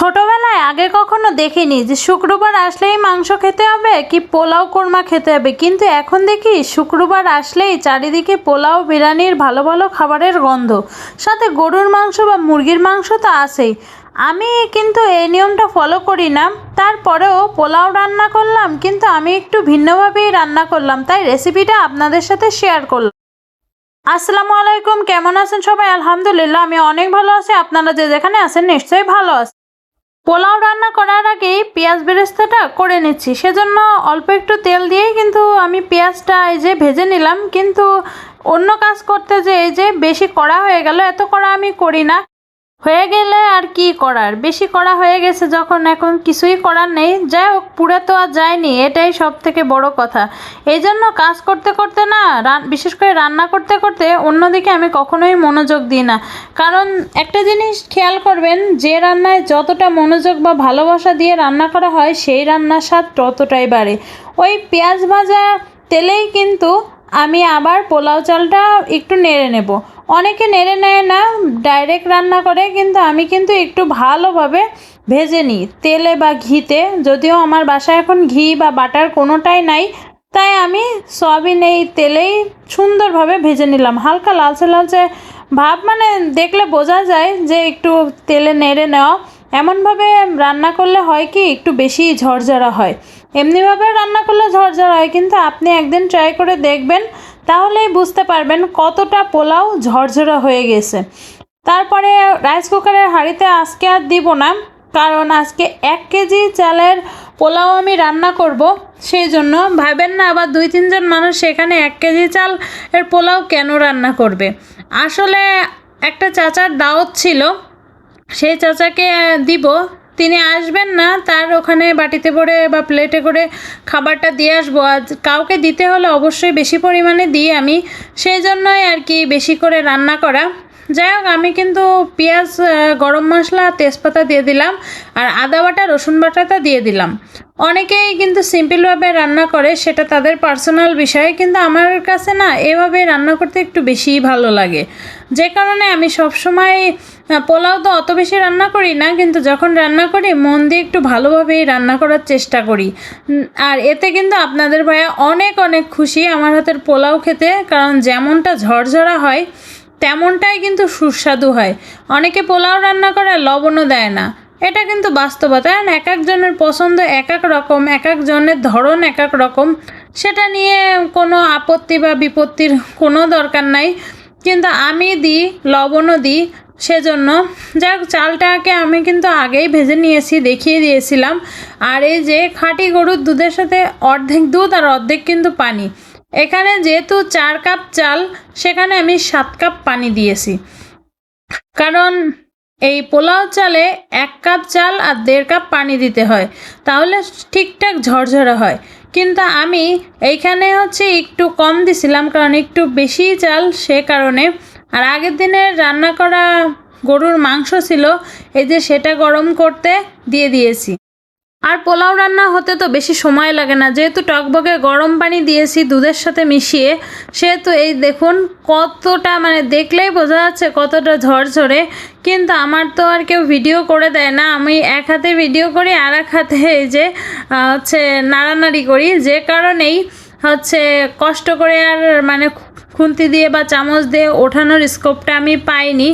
ছোটবেলায় আগে কখনো দেখিনি যে শুক্রবার আসলেই মাংস খেতে হবে কি পোলাও কোরমা খেতে হবে। কিন্তু এখন দেখি শুক্রবার আসলেই চারিদিকে পোলাও, বিরিয়ানির ভালো ভালো খাবারের গন্ধ। সাথে গরুর মাংস বা মুরগির মাংস তো আসেই আমি কিন্তু এই নিয়মটা ফলো করি না। তারপরেও পোলাও রান্না করলাম, কিন্তু আমি একটু ভিন্নভাবেই রান্না করলাম। তাই রেসিপিটা আপনাদের সাথে শেয়ার করলাম। আসসালামু আলাইকুম, কেমন আছেন সবাই? আলহামদুলিল্লাহ, আমি অনেক ভালো আছি। আপনারা যে যেখানে আছেন নিশ্চয়ই ভালো আছেন। পোলাও রান্না করার আগে পেঁয়াজ বেরেস্তাটা করে নিচ্ছি। সেজন্য অল্প একটু তেল দিয়েই কিন্তু আমি পেঁয়াজটা এই যে ভেজে নিলাম। কিন্তু অন্য কাজ করতে যে এই যে বেশি কড়া হয়ে গেল, এত কড়া আমি করি না। হয়ে গেলে আর কি করার? বেশি করা হয়ে গেছে যখন এখন কিছুই করার নেই। যাই হোক, পুরো তো আর যায়নি। এটাই সব থেকে বড় কথা। এই জন্য কাজ করতে করতে না বিশেষ করে রান্না করতে করতে অন্যদিকে আমি কখনোই মনোযোগ দিই না। কারণ একটা জিনিস খেয়াল করবেন, যে রান্নায় যতটা মনোযোগ বা ভালোবাসা দিয়ে রান্না করা হয়, সেই রান্নার স্বাদ ততটাই বাড়ে। ওই পেঁয়াজ ভাজা তেলেই কিন্তু আমি আবার পোলাও চালটা একটু নেড়ে নেব। অনেকে নেড়ে নেয় না ডাইরেক্ট রান্না করে, কিন্তু আমি কিন্তু একটু ভালোভাবে ভেজে নিই তেলে বা ঘিতে। যদিও আমার বাসায় এখন ঘি বা বাটার কোনোটাই নাই, তাই আমি সয়াবিন এই তেলেই সুন্দরভাবে ভেজে নিলাম। হালকা লালচে লালচে ভাব মানে দেখলে বোঝা যায় যে একটু তেলে নেড়ে নেওয়া। এমনভাবে রান্না করলে হয় কি, একটু বেশি ঝরঝরা হয়। এমনিভাবে রান্না করলে ঝরঝরা হয়, কিন্তু আপনি একদিন ট্রাই করে দেখবেন, তাহলেই বুঝতে পারবেন কতটা পোলাও ঝরঝরা হয়ে গেছে। তারপরে রাইস কুকারের হাঁড়িতে আজকে আর দিব না, কারণ আজকে এক কেজি চালের পোলাও আমি রান্না করব, সেই জন্য ভাবেন না আবার দুই তিনজন মানুষ সেখানে এক কেজি চাল এর পোলাও কেন রান্না করবে। আসলে একটা চাচার দাওয়াত ছিল, সেই চাচাকে দিব তিনি আসবেন না, তার ওখানে বাটিতে করে বা প্লেটে করে খাবারটা দিয়ে আসব। আর কাউকে দিতে হলে অবশ্যই বেশি পরিমাণে দিই আমি। সেই জন্যই আর কি বেশি করে রান্না করা। যাই হোক, আমি কিন্তু পেঁয়াজ গরম মশলা, তেজপাতা দিয়ে দিলাম আর আদা বাটা, রসুন বাটাটা দিয়ে দিলাম। অনেকেই কিন্তু সিম্পলভাবে রান্না করে, সেটা তাদের পার্সোনাল বিষয়, কিন্তু আমার কাছে না এভাবে রান্না করতে একটু বেশিই ভালো লাগে। যে কারণে আমি সবসময় পোলাও তো অত বেশি রান্না করি না, কিন্তু যখন রান্না করি, মন দিয়ে একটু ভালোভাবেই রান্না করার চেষ্টা করি। আর এতে কিন্তু আপনাদের ভাইয়া অনেক অনেক খুশি আমার হাতের পোলাও খেতে, কারণ যেমনটা ঝরঝরা হয় তেমনটাই কিন্তু সুস্বাদু হয়। অনেকে পোলাও রান্না করে, লবণও দেয় না। এটা কিন্তু বাস্তবতা। কারণ এক একজনের পছন্দ এক এক রকম, এক একজনের ধরন এক এক রকম। সেটা নিয়ে কোনো আপত্তি বা বিপত্তির কোনো দরকার নাই। কিন্তু আমি দিই, লবণও দিই, সেজন্য। যাক, চালটাকে আমি কিন্তু আগেই ভেজে নিয়েছি, দেখিয়ে দিয়েছিলাম। আর এই যে খাঁটি গরুর দুধের সাথে অর্ধেক দুধ আর অর্ধেক কিন্তু পানি। এখানে যেহেতু চার কাপ চাল, সেখানে আমি সাত কাপ পানি দিয়েছি। কারণ এই পোলাও চালে এক কাপ চাল আর দেড় কাপ পানি দিতে হয়, তাহলে ঠিকঠাক ঝরঝরে হয়। কিন্তু আমি এইখানে হচ্ছে একটু কম দিছিলাম, কারণ একটু বেশি চাল সে কারণে। আর আগের দিনের রান্না করা গরুর মাংস ছিল, এই যে সেটা গরম করতে দিয়ে দিয়েছি। আর পোলাও রান্না হতে তো বেশি সময় লাগে না। যেহেতু টকবগে গরম পানি দিয়েছি দুধের সাথে মিশিয়ে, সেহেতু এই দেখুন কতটা মানে দেখলেই বোঝা যাচ্ছে কতটা ঝরঝরে। কিন্তু আমার তো আর কেউ ভিডিও করে দেয় না। আমি এক হাতে ভিডিও করি, আর এক হাতে এই যে হচ্ছে নাড়ানাড়ি করি। যে কারণেই হচ্ছে কষ্ট করে আর মানে খুন্তি দিয়ে বা চামচ দিয়ে ওঠানোর স্কোপটা আমি পাইনি।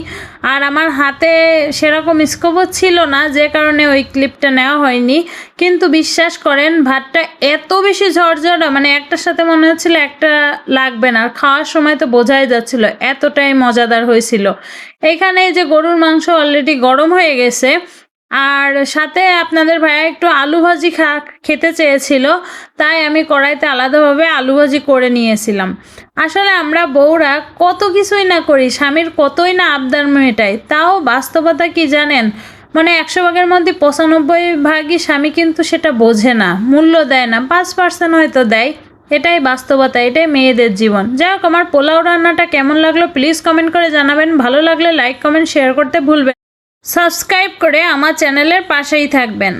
আর আমার হাতে সেরকম স্কোপও ছিল না, যে কারণে ওই ক্লিপটা নেওয়া হয়নি। কিন্তু বিশ্বাস করেন, ভাতটা এত বেশি ঝরঝরা মানে একটার সাথে মনে হচ্ছিল একটা লাগবে না। আর খাওয়ার সময় তো বোঝাই যাচ্ছিল, এতটাই মজাদার হয়েছিল। এখানে যে গরুর মাংস অলরেডি গরম হয়ে গেছে আর সাথে আপনাদের ভাইয়া একটু আলু ভাজি খা, খেতে চেয়েছিল, তাই আমি কড়াইতে আলাদাভাবে আলু ভাজি করে নিয়েছিলাম। আসলে আমরা বউরা কত কিছুই না করি, স্বামীর কতই না আবদার মেটাই, তাও বাস্তবতা কি জানেন? মানে একশো ভাগের মধ্যে পঁচানব্বই ভাগই স্বামী কিন্তু সেটা বোঝে না, মূল্য দেয় না, পাঁচ পার্সেন্ট হয়তো দেয়, এটাই বাস্তবতা, এটাই মেয়েদের জীবন। যাই হোক, আমার পোলাও রান্নাটা কেমন লাগল প্লিজ কমেন্ট করে জানাবেন, ভালো লাগলে লাইক কমেন্ট শেয়ার করতে ভুলবেন সাবস্ক্রাইব করে আমার চ্যানেলের পাশেই থাকবেন।